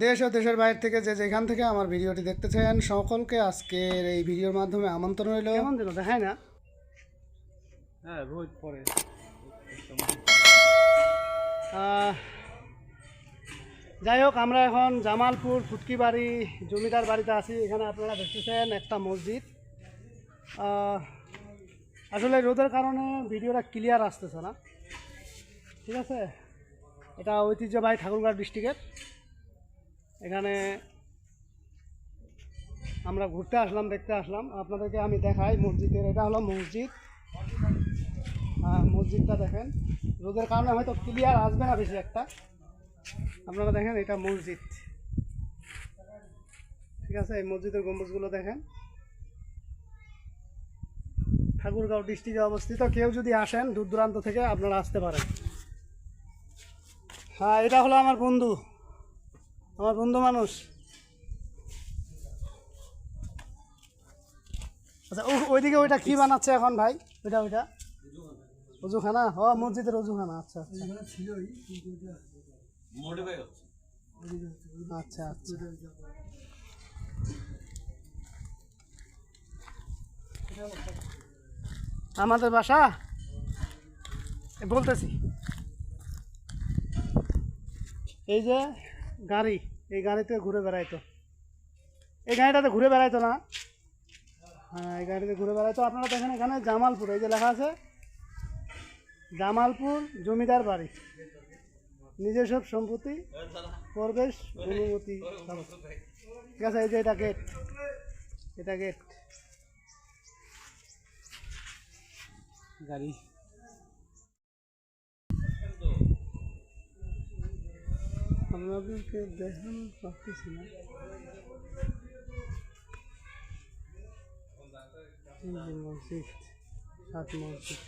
দেশ ও দেশের বাইরে থেকে যে যেখান থেকে আমার ভিডিওটি দেখতেছেন সকলকে আজকের এই ভিডিওর মাধ্যমে আমন্ত্রণ রইল। কেমন দিল? দেখায় না। হ্যাঁ রোদ পরে। যাই হোক আমরা এখন জামালপুর ফুটকি বাড়ি জমিদার বাড়িতে আছি। এখানে আপনারা দেখতেছেন একটা মসজিদ। আসলে রোদের কারণে ভিডিওটা ক্লিয়ার আসতেছে না। ঠিক আছে? এটা ঐতিহ্যবাহী ঠাকুরগাঁও ডিস্ট্রিক্টের। এখানে আমরা ঘুরতে আসলাম দেখতে আসলাম। আপনাদেরকে আমি দেখাই মসজিদের এটা হলো মসজিদ। আহ, মসজিদটা দেখেন। রোদের কারণে হয়তো ক্লিয়ার আসবে না বেশি একটা। আপনারা দেখেন এটা মসজিদ। ঠিক আছে এই মসজিদের গম্বুজগুলো দেখেন। ঠাকুরগাঁও ডিস্ট্রিক্টে অবস্থিত। কেউ যদি আসেন দূর দূরান্ত থেকে আপনারা আসতে পারেন। হ্যাঁ এটা হলো আমার বন্ধু। আমার বন্ধু মানুষ। আচ্ছা ওইদিকে ওইটা কি বানাচ্ছে এখন ভাই? ওইটা ওইটা? অজুখানা? ও, মসজিদের অজুখানা আচ্ছা আচ্ছা। আচ্ছা আচ্ছা। আমাদের বাসা? বলতেছি। এই যে গাড়ি, এই গাড়িতে ঘুরে বেড়াইতো। এই গাড়িটাতে ঘুরে বেড়াইতো না। হ্যাঁ এই গাড়িতে ঘুরে বেড়াইতো। আপনারা দেখেন এখানে জামালপুর, এই যে লেখা আছে, জামালপুর জমিদার বাড়ি। নিজস্ব সম্পত্তি, প্রবেশ অনুমতি ঠিক আছে, এই যে এটা গেট এটা গেট গাড়ি। আপনাদেরকে দেখানো পারতেছি না। মসজিদ সাত মসজিদ